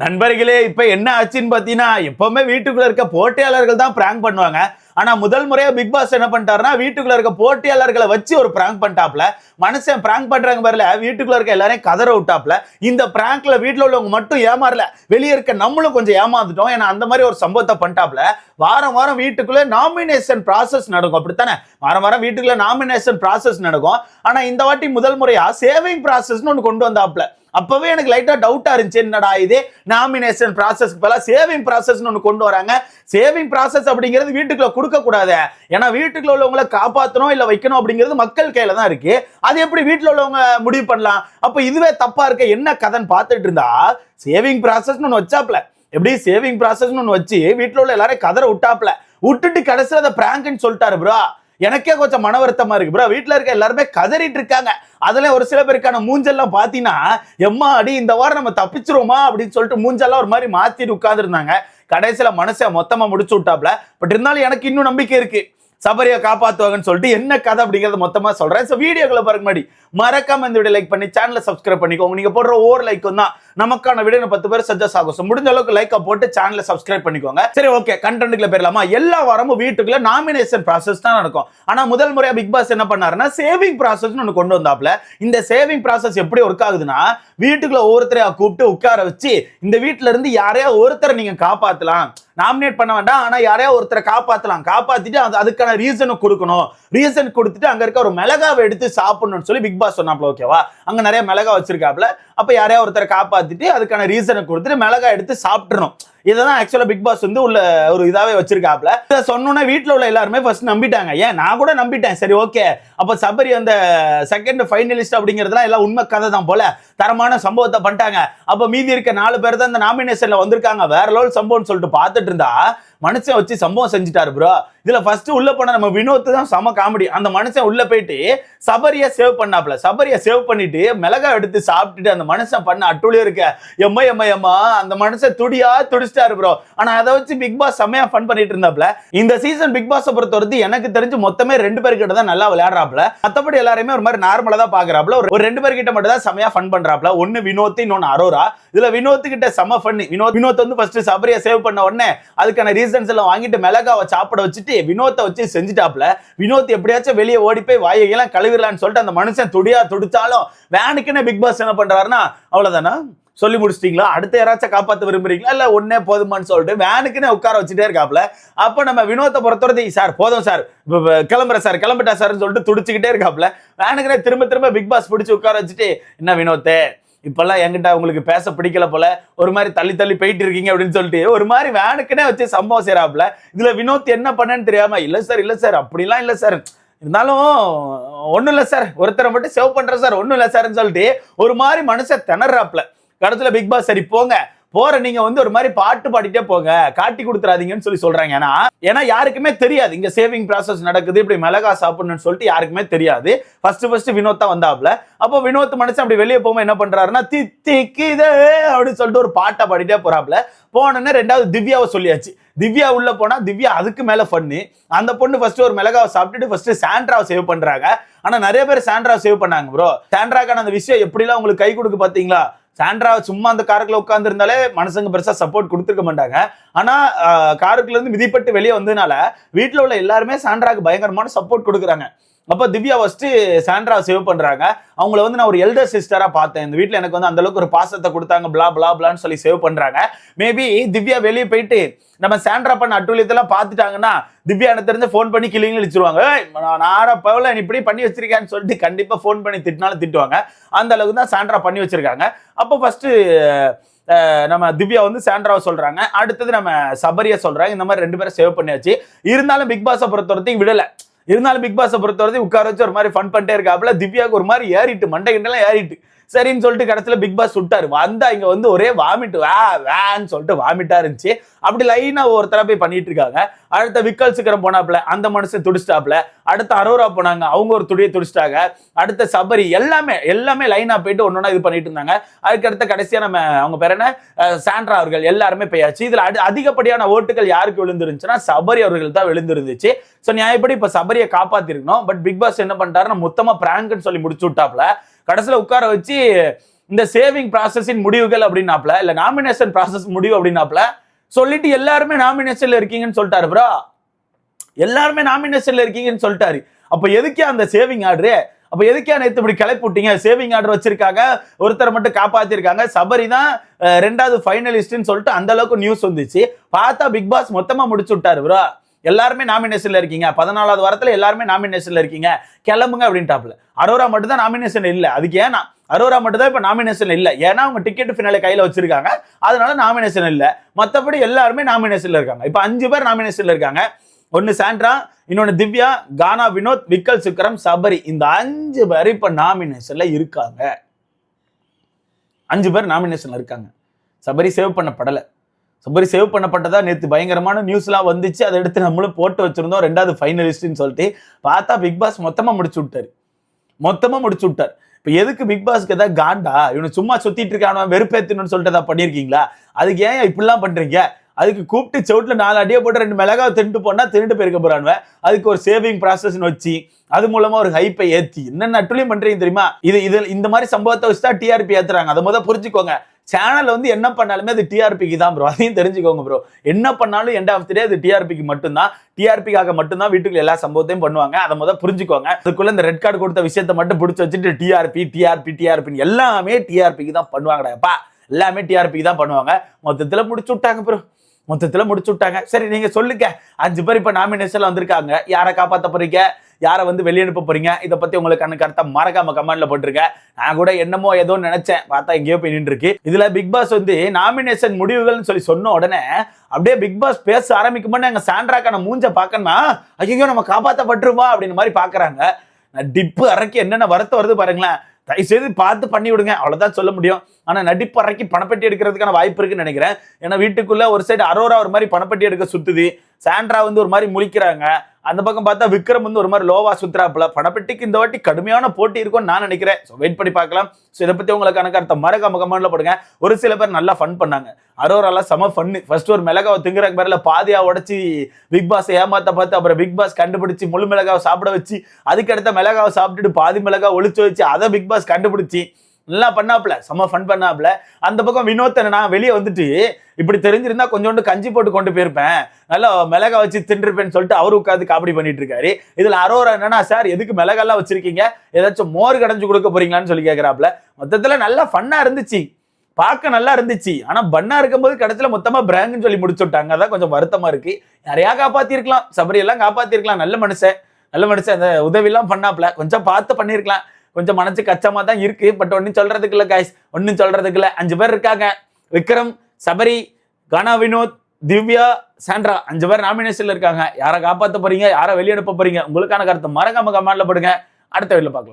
நண்பர்களே இப்ப என்ன ஆச்சுன்னு பாத்தீங்கன்னா எப்பவுமே வீட்டுக்குள்ள இருக்க போட்டியாளர்கள் தான் பிராங்க் பண்ணுவாங்க. ஆனா முதல் முறையா பிக் பாஸ் என்ன பண்ணிட்டாருன்னா வீட்டுக்குள்ள இருக்க போட்டியாளர்களை வச்சு ஒரு பிராங்க் பண்ணிட்டாப்ல மனுஷன் பிராங்க் பண்றாங்க பாருல வீட்டுக்குள்ள இருக்க எல்லாரையும் கதற விட்டாப்ல இந்த பிராங்க்ல வீட்டுல உள்ளவங்க மட்டும் ஏமாறல. வெளியே இருக்க நம்மளும் கொஞ்சம் ஏமாந்துட்டோம். ஏன்னா அந்த மாதிரி ஒரு சம்பவத்தை பண்ணிட்டாப்ல வாரம் வாரம் வீட்டுக்குள்ள நாமினேஷன் ப்ராசஸ் நடக்கும். அப்படித்தானே? வாரம் வாரம் வீட்டுக்குள்ள நாமினேஷன் ப்ராசஸ் நடக்கும். ஆனா இந்த வாட்டி முதல் முறையா சேவிங் ப்ராசஸ்னு ஒன்று கொண்டு வந்தாப்ல அப்பவே எனக்கு லைட்டா டவுட்டா இருந்துச்சு. என்னடா இது? நாமினேஷன் ப்ராசஸ் பதிலாக சேவிங் ப்ராசஸ்னு ஒன்று கொண்டு வராங்க. சேவிங் ப்ராசஸ் அப்படிங்கிறது வீட்டுக்குள்ள கொடுக்க கூடாது ஏன்னா வீட்டுக்குள்ள உள்ளவங்களை காப்பாற்றணும் இல்லை வைக்கணும் அப்படிங்கிறது மக்கள் கையில தான் இருக்கு. அது எப்படி வீட்டில் உள்ளவங்க முடிவு பண்ணலாம்? அப்போ இதுவே தப்பா இருக்க என்ன கதைன்னு பார்த்துட்டு இருந்தா சேவிங் ப்ராசஸ்னு ஒன்று வச்சாப்ல. எப்படி சேவிங் ப்ராசஸ்னு ஒன்று வச்சு வீட்டில் உள்ள எல்லாரையும் கதரை விட்டாப்ல. விட்டுட்டு கடைசியில் அதை பிராங்க்னு சொல்லிட்டாரு ப்ரோ எனக்கே கொஞ்சம் மன வருத்தமா இருக்கு. ப்ரோ வீட்ல இருக்க எல்லாருமே கதறிட்டு இருக்காங்க. அதில் ஒரு சில பேருக்கான மூஞ்செல்லாம் பார்த்தீங்கன்னா எம்மா அடி இந்த வாரம் நம்ம தப்பிச்சிருவோமா? அப்படின்னு சொல்லிட்டு மூஞ்செல்லாம் ஒரு மாதிரி மாத்திட்டு உட்காந்துருந்தாங்க கடைசியில மனசை மொத்தமா முடிச்சு விட்டாப்ல. பட் இருந்தாலும் எனக்கு இன்னும் நம்பிக்கை இருக்கு. சபரியை காப்பாத்துவாங்கன்னு சொல்லிட்டு என்ன கதை? அப்படிங்கிறத மொத்தமாக சொல்றேன். ஸோ வீடியோக்களை பாருங்க முன்னாடி மறக்காம இந்த வீடியோ லைக் பண்ணி சேனலை சப்ஸ்கிரைப் பண்ணிக்கோங்க. நீங்க போடுற ஒவ்வொரு லைக்கும் தான் நமக்கான வீடியோ பத்து பேர் சஜஸ்ட் ஆகும். ஸோ முடிஞ்ச அளவுக்கு லைக்கை போட்டு சேனலை சப்ஸ்கிரைப் பண்ணிக்கோங்க. சரி ஓகே கண்டென்ட்ல போயிடலாமா எல்லா வாரமும் வீட்டுக்குள்ள நாமினேஷன் ப்ராசஸ் தான் நடக்கும். ஆனா முதல் முறையா பிக் பாஸ் என்ன பண்ணாருன்னா சேவிங் ப்ராசஸ்னு ஒன்று கொண்டு வந்தாப்ல இந்த சேவிங் ப்ராசஸ் எப்படி ஒர்க் ஆகுதுன்னா வீட்டுக்குள்ள ஒவ்வொருத்தரையா கூப்பிட்டு உட்கார வச்சு இந்த வீட்டுல இருந்து யாரையா ஒருத்தரை நீங்க காப்பாத்தலாம். நாமினேட் பண்ண வேண்டாம் ஆனா யாரையா ஒருத்தரை காப்பாத்தலாம். காப்பாத்திட்டு அதுக்கான ரீசனை கொடுக்கணும். ரீசன் கொடுத்துட்டு அங்க இருக்க ஒரு மிளகாவை எடுத்து சாப்பிடணும்னு சொல்லி பிக் பாஸ் சொன்னாப்ல ஓகேவா? அங்க நிறைய மிளகா வச்சிருக்காப்ல. அப்ப யாரையா ஒருத்தரை காப்பாத்திட்டு அதுக்கான ரீசனை கொடுத்துட்டு மிளகா எடுத்து சாப்பிட்டுறணும். இததான் ஆக்சுவலா பிக் பாஸ் வந்து உள்ள ஒரு இதாவே வச்சிருக்காப்ல இதை சொன்னோன்னே வீட்டுல உள்ள எல்லாருமே ஃபர்ஸ்ட் நம்பிட்டாங்க. ஏன்? நான் கூட நம்பிட்டேன். சரி ஓகே அப்ப சபரி அந்த செகண்ட் ஃபைனலிஸ்ட் அப்படிங்கிறதுலாம் எல்லாம் உண்மை கதை தான் போல. தரமான சம்பவத்தை பண்ணிட்டாங்க. அப்ப மீதி இருக்க நாலு பேர் தான் இந்த நாமினேஷன்ல வந்திருக்காங்க. வேற லெவல் சம்பவம்னு சொல்லிட்டு பார்த்துட்டு இருந்தா மனுஷன் வச்சு சம்பவம் செஞ்சுட்டாரு ப்ரோ இதுல ஃபர்ஸ்ட் உள்ள போன நம்ம வினோத் தான் செம காமெடி அந்த மனுஷன் உள்ள போயிட்டு சபரிய சேவ் பண்ணாப்ல சபரிய சேவ் பண்ணிட்டு மிளகா எடுத்து சாப்பிட்டுட்டு அந்த மனுஷன் பண்ண அட்டுழியம் இருக்க. எம்மா எம்மா எம்மா அந்த மனுஷன் துடியா துடி துடிச்சிட்டாரு ப்ரோ ஆனா அதை வச்சு பிக் பாஸ் செம்மையா ஃபன் பண்ணிட்டு இருந்தாப்ல. இந்த சீசன் பிக் பாஸ் பொறுத்த வரைக்கும் எனக்கு தெரிஞ்சு மொத்தமே ரெண்டு பேர்கிட்ட தான் நல்லா விளையாடுறாப்ல. மத்தபடி எல்லாருமே ஒரு மாதிரி நார்மலா தான் பாக்குறாப்ல. ஒரு ரெண்டு பேர்கிட்ட மட்டும் தான் செம்மையா ஃபன் பண்றாப்ல. ஒன்னு வினோத் இன்னொன்னு அரோரா. இதுல வினோத் கிட்ட செம்ம ஃபன் வினோத் வினோத் வந்து ஃபர்ஸ்ட் சபரிய சேவ் பண்ண உடனே அதுக்கான ரீசன்ஸ் எல்லாம் வாங்கிட்டு மிளகாவை சாப்பிட வச்சுட்டு வினோத்தை வச்சு செஞ்சுட்டாப்ல. வினோத் எப்படியாச்சும் வெளியே ஓடி போய் வாயையெல்லாம் கழுவிடலான்னு சொல்லிட்டு அந்த மனுஷன் துடியா துடிச்சாலும் வேனுக்குன்னு பிக் பாஸ் என்ன பண்றாருன்னா அவ்வளவுதானா? சொல்லி முடிச்சிட்டீங்களா? அடுத்த யாராச்சும் காப்பாற்ற விரும்புறீங்களா? இல்லை ஒன்னே போதுமான்னு சொல்லிட்டு வேனுக்குன்னு உட்கார வச்சுட்டே இருக்காப்ல. அப்போ நம்ம வினோத்தை பொறுத்தவரை சார் போதும் சார். கிளம்புற சார். கிளம்பிட்டா சார்னு சொல்லிட்டு துடிச்சுக்கிட்டே இருக்காப்ல. வேனுக்குனே திரும்ப திரும்ப பிக் பாஸ் பிடிச்சி உட்கார வச்சுட்டு என்ன வினோத்தே இப்பெல்லாம் என்கிட்ட உங்களுக்கு பேச பிடிக்கல போல. ஒரு மாதிரி தள்ளி தள்ளி போயிட்டு இருக்கீங்க அப்படின்னு சொல்லிட்டு ஒரு மாதிரி வேனுக்குனே வச்சு சம்பவம் செய்யறாப்புல இதுல வினோத் என்ன பண்ணேன்னு தெரியாம இல்ல சார் இல்ல சார். அப்படிலாம் இல்ல சார். இருந்தாலும் ஒன்றும் இல்லை சார். ஒருத்தரை மட்டும் சேவ் பண்ணுறேன் சார். ஒன்றும் இல்லை சார்னு சொல்லிட்டு ஒரு மாதிரி மனுஷன் திணறாப்புல கடத்துல பிக் பாஸ் சரி போங்க. போற நீங்க வந்து ஒரு மாதிரி பாட்டு பாடிட்டே போங்க. காட்டி கொடுத்துறாதீங்கன்னு சொல்லி சொல்றாங்க. ஏன்னா ஏன்னா யாருக்குமே தெரியாது. இங்க சேவிங் ப்ராசஸ் நடக்குது இப்படி மிளகா சாப்பிடணும்னு சொல்லிட்டு யாருக்குமே தெரியாது. ஃபர்ஸ்ட் ஃபர்ஸ்ட் வினோத் தான் வந்தாப்ல அப்போ வினோத் மனுஷன் அப்படி வெளியே போகும்போது என்ன பண்றாருன்னா தித்திக்குதே அப்படின்னு சொல்லிட்டு ஒரு பாட்டை பாடிட்டே போறாப்ல போனோன்னே ரெண்டாவது திவ்யாவை சொல்லியாச்சு. திவ்யா உள்ள போனா திவ்யா அதுக்கு மேல பண்ணு அந்த பொண்ணு ஃபர்ஸ்ட் ஒரு மிளகாவை சாப்பிட்டுட்டு ஃபர்ஸ்ட் சாண்ட்ராவை சேவ் பண்றாங்க. ஆனா நிறைய பேர் சாண்ட்ராவை சேவ் பண்ணாங்க ப்ரோ சாண்ட்ராக்கான அந்த விஷயம் எப்படிலாம் உங்களுக்கு கை கொடுக்கு பாத்தீங்களா? சாண்ட்ரா சும்மா அந்த காருக்குள்ள உட்காந்துருந்தாலே மனசுங்க மனுஷங்க பெருசா சப்போர்ட் கொடுத்துருக்க மாட்டாங்க. ஆனா காருக்குள்ள இருந்து மிதிப்பட்டு வெளியே வந்ததுனால வீட்டுல உள்ள எல்லாருமே சாண்ட்ராக்கு பயங்கரமான சப்போர்ட் கொடுக்குறாங்க. அப்போ திவ்யா ஃபஸ்ட்டு சாண்ட்ரா சேவ் பண்ணுறாங்க அவங்கள வந்து நான் ஒரு எல்டர் சிஸ்டராக பார்த்தேன். இந்த வீட்டில் எனக்கு வந்து அந்தளவுக்கு ஒரு பாசத்தை கொடுத்தாங்க பிளா பிளா பிளான்னு சொல்லி சேவ் பண்ணுறாங்க மேபி திவ்யா வெளியே போயிட்டு நம்ம சாண்ட்ரா பண்ண அட்டுழியத்தெல்லாம் பார்த்துட்டாங்கன்னா திவ்யா எனக்கு தெரிஞ்சு ஃபோன் பண்ணி கிளிங்க அழிச்சிருவாங்க நான் ஆட பவல நீ இப்படி பண்ணி வச்சிருக்கேன்னு சொல்லிட்டு கண்டிப்பாக ஃபோன் பண்ணி திட்டினாலும் திட்டுவாங்க. அந்த அளவுக்கு தான் சாண்ட்ரா பண்ணி வச்சிருக்காங்க. அப்போ ஃபஸ்ட்டு நம்ம திவ்யா வந்து சாண்ட்ராவை சொல்றாங்க. அடுத்தது நம்ம சபரியை சொல்றாங்க. இந்த மாதிரி ரெண்டு பேரும் சேவ் பண்ணியாச்சு. இருந்தாலும் பிக் பாஸை பொறுத்த வரைக்கும் விடலை. இருந்தாலும் பிக் பாஸை பொறுத்த வரைக்கும் உட்கார வச்சு ஒரு மாதிரி ஃபன் பண்ணிட்டே இருக்காப்புல. திவ்யாவுக்கு ஒரு மாதிரி ஏறிட்டு மண்டை கிண்டெல்லாம் ஏறிட்டு. சரின்னு சொல்லிட்டு கடைசியில பிக் பாஸ் சுட்டாரு. வந்தா இங்க வந்து ஒரே வாமிட் வே வேன்னு சொல்லிட்டு வாமிட்டா இருந்துச்சு. அப்படி லைனா ஒருத்தர போய் பண்ணிட்டு இருக்காங்க. அடுத்த விக்கல் சிக்கரம் போனாப்ல அந்த மனுஷன் துடிச்சிட்டாப்ல அடுத்த அரோரா போனாங்க அவங்க ஒரு துடியை துடிச்சிட்டாங்க. அடுத்த சபரி எல்லாமே எல்லாமே லைனா போயிட்டு ஒன்னொன்னா இது பண்ணிட்டு இருந்தாங்க. அதுக்கு அடுத்த கடைசியா நம்ம அவங்க பேர் என்ன? சாண்ட்ரா அவர்கள் எல்லாருமே போயாச்சு. இதுல அடி- அதிகப்படியான ஓட்டுகள் யாருக்கு விழுந்துருந்துச்சுன்னா சபரி அவர்கள் தான் விழுந்துருந்துச்சு. ஸோ நியாயப்படி இப்ப சபரியை காப்பாத்திருக்கணும். பட் பிக் பாஸ் என்ன பண்ணிட்டாருன்னா மொத்தமா பிராங்க்னு சொல்லி முடிச்சு விட்டாப்ல கடைசியில் உட்கார வச்சு இந்த சேவிங் ப்ராசஸின் முடிவுகள் அப்படின்னாப்ல இல்லை நாமினேஷன் ப்ராசஸ் முடிவு அப்படின்னாப்ல சொல்லிட்டு எல்லாருமே நாமினேஷன்ல இருக்கீங்கன்னு சொல்லிட்டாரு ப்ரோ எல்லாருமே நாமினேஷன்ல இருக்கீங்கன்னு சொல்லிட்டாரு. அப்ப எதுக்கே அந்த சேவிங் ஆர்டரு அப்ப எதுக்கே நேற்று இப்படி கிளப்பி விட்டீங்க? சேவிங் ஆர்டர் வச்சிருக்காங்க ஒருத்தரை மட்டும் காப்பாத்திருக்காங்க. சபரி தான் ரெண்டாவது ஃபைனலிஸ்ட்னு சொல்லிட்டு அந்த அளவுக்கு நியூஸ் வந்துச்சு. பார்த்தா பிக் பாஸ் மொத்தமா முடிச்சு விட்டாரு ப்ரோ எல்லாருமே நாமினேஷன்ல இருக்கீங்க. பதினாலாவது வாரத்துல எல்லாருமே நாமினேஷன்ல இருக்கீங்க. கிளம்புங்க அப்படின்ட்டாப்ல அரோரா மட்டும் தான் நாமினேஷன் இல்ல. அதுக்கு ஏன்னா அரோரா மட்டும் தான் இப்ப நாமினேஷன் இல்ல. ஏன்னா அவங்க டிக்கெட் ஃபினாலே கையில வச்சிருக்காங்க. அதனால நாமினேஷன் இல்ல. மத்தபடி எல்லாருமே நாமினேஷன்ல இருக்காங்க. இப்ப அஞ்சு பேர் நாமினேஷன்ல இருக்காங்க. ஒன்னு சாண்ட்ரா இன்னொன்னு திவ்யா கானா வினோத் விக்கல் சுக்கரம் சபரி. இந்த அஞ்சு பேர் இப்ப நாமினேஷன்ல இருக்காங்க. அஞ்சு பேர் நாமினேஷன்ல இருக்காங்க. சபரி சேவ் பண்ணப்படலை. சபரி சேவ் பண்ணப்பட்டதா நேற்று பயங்கரமான நியூஸ்லாம் வந்துச்சு. அதை எடுத்து நம்மளும் போட்டு வச்சுருந்தோம். ரெண்டாவது ஃபைனலிஸ்ட்னு சொல்லிட்டு பார்த்தா பிக் பாஸ் மொத்தமாக முடிச்சு விட்டார். மொத்தமாக முடிச்சு விட்டார். இப்போ எதுக்கு பிக் பாஸ்க்கு ஏதாவது காண்டா? இவனை சும்மா சுற்றிட்டு இருக்கான வெறுப்பேத்தணும்னு சொல்லிட்டு ஏதாவது பண்ணியிருக்கீங்களா? அதுக்கு ஏன் இப்படிலாம் பண்ணுறீங்க அதுக்கு கூப்பிட்டு செவுட்டில் நாலு அடியை போட்டு ரெண்டு மிளகாவை தின்ட்டு போனால் தின்னுட்டு போயிருக்க போகிறானுவ அதுக்கு ஒரு சேவிங் ப்ராசஸ்னு வச்சு அது மூலமா ஒரு ஹைப்பை ஏற்றி என்னென்ன அட்டுலையும் பண்றீங்க தெரியுமா? இது இது இந்த மாதிரி சம்பவத்தை வச்சு தான் டிஆர்பி ஏத்துறாங்க. அதை முதல் புரிஞ்சுக்கோங்க. சேனல் வந்து என்ன பண்ணாலுமே அது டிஆர்பிக்கு தான் ப்ரோ அதையும் தெரிஞ்சுக்கோங்க ப்ரோ என்ன பண்ணாலும் எண்ட் ஆஃப் டே அது டிஆர்பிக்கு மட்டும்தான். டிஆர்பிக்காக மட்டும்தான் வீட்டுக்குள்ள எல்லா சம்பவத்தையும் பண்ணுவாங்க. அதை முதல் புரிஞ்சுக்கோங்க. அதுக்குள்ள இந்த ரெட் கார்டு கொடுத்த விஷயத்தை மட்டும் பிடிச்சி வச்சுட்டு டிஆர்பி டிஆர்பி டிஆர்பி எல்லாமே டிஆர்பிக்கு தான் பண்ணுவாங்கடாப்பா எல்லாமே டிஆர்பிக்கு தான் பண்ணுவாங்க. மொத்தத்தில் முடிச்சு விட்டாங்க ப்ரோ மொத்தத்தில் முடிச்சு விட்டாங்க. சரி நீங்க சொல்லுங்க. அஞ்சு பேர் இப்போ நாமினேஷன்ல வந்திருக்காங்க. யாரை காப்பாற்ற போறீங்க? யாரை வந்து வெளியனுப்ப போறீங்க? இதை பத்தி உங்களுக்கு கண்ணு கருத்தா மறக்காம கமெண்ட்ல போட்டிருக்க நான் கூட என்னமோ ஏதோ நினைச்சேன். பார்த்தா எங்கேயோ போய் நின்று இருக்கு இதுல பிக் பாஸ் வந்து நாமினேஷன் முடிவுகள்னு சொல்லி சொன்ன உடனே அப்படியே பிக் பாஸ் பேச ஆரம்பிக்கும்போது எங்க சாண்ட்ராக்கான மூஞ்ச பார்க்கணும்னா ஐயோ நம்ம காப்பாத்தப்பட்டுருமா? அப்படின்னு மாதிரி பாக்குறாங்க டிப்பு அரைக்கி என்னென்ன வருத்தம் வருது பாருங்களேன். தயவு செய்து பார்த்து பண்ணி விடுங்க அவ்வளோதான் சொல்ல முடியும். ஆனால் நடிப்பு பணப்பட்டி எடுக்கிறதுக்கான வாய்ப்பு இருக்குன்னு நினைக்கிறேன். ஏன்னா வீட்டுக்குள்ளே ஒரு சைடு அரோரா ஒரு மாதிரி பணப்பெட்டி எடுக்க சுற்றுது சாண்ட்ரா வந்து ஒரு மாதிரி முழிக்கிறாங்க. அந்த பக்கம் பார்த்தா விக்ரம் வந்து ஒரு மாதிரி லோவா சுத்துறாப்புல. பணப்பெட்டிக்கு இந்த வாட்டி கடுமையான போட்டி இருக்கும்னு நான் நினைக்கிறேன். ஸோ வெயிட் பண்ணி பார்க்கலாம். ஸோ இதை பத்தி உங்களுக்கு கணக்கு அர்த்தம் மறக்காம கமெண்ட்ல போடுங்க. ஒரு சில பேர் நல்லா ஃபன் பண்ணாங்க. அரோராலாம் செம ஃபன்னு ஃபர்ஸ்ட் ஒரு மிளகாவை திங்குற பேர்ல பாதியா உடச்சி பிக் பாஸ் ஏமாத்த பார்த்து அப்புறம் பிக் பாஸ் கண்டுபிடிச்சு முழு மிளகாவை சாப்பிட வச்சு அதுக்கடுத்த மிளகாவை சாப்பிட்டுட்டு பாதி மிளகா ஒழிச்சு வச்சு அதை பிக் பாஸ் கண்டுபிடிச்சி நல்லா பண்ணாப்ல செம்ம ஃபன் பண்ணாப்ல அந்த பக்கம் வினோத்தனை நான் வெளியே வந்துட்டு இப்படி தெரிஞ்சிருந்தா கொஞ்சோண்டு கஞ்சி போட்டு கொண்டு போயிருப்பேன். நல்லா மிளகா வச்சு தின்றுருப்பேன்னு சொல்லிட்டு அவரு உட்காந்து காமெடி பண்ணிட்டு இருக்காரு இதுல அரோரா என்னன்னா சார் எதுக்கு மிளகாலாம் வச்சிருக்கீங்க? ஏதாச்சும் மோர் கடைஞ்சு கொடுக்க போறீங்களான்னு சொல்லி கேட்கறாப்ல மொத்தத்துல நல்லா ஃபன்னா இருந்துச்சு. பார்க்க நல்லா இருந்துச்சு. ஆனா பண்ணா இருக்கும்போது கடைசியில மொத்தமா பிராங்குன்னு சொல்லி முடிச்சு விட்டாங்க. அதான் கொஞ்சம் வருத்தமா இருக்கு. நிறையா காப்பாத்திருக்கலாம்? சபரி எல்லாம் காப்பாத்திருக்கலாம். நல்ல மனுஷன். நல்ல மனுஷன். அந்த உதவிலாம் பண்ணாப்புல. கொஞ்சம் பார்த்து பண்ணியிருக்கலாம் கொஞ்சம் மனசு கச்சமாக தான் இருக்கு. பட் ஒன்றும் சொல்றதுக்கு இல்லை கைஸ் ஒன்றும் சொல்றதுக்கு இல்லை. அஞ்சு பேர் இருக்காங்க. விக்ரம் சபரி கனா வினோத் திவ்யா சாண்ட்ரா. அஞ்சு பேர் நாமினேஷன்ல இருக்காங்க. யாரை காப்பாற்ற போறீங்க? யாரை வெளியே அனுப்ப போறீங்க? உங்களுக்கான கருத்து மறக்காம கமெண்ட்ல போடுங்க. அடுத்த வீட்டில் பார்க்கலாம்.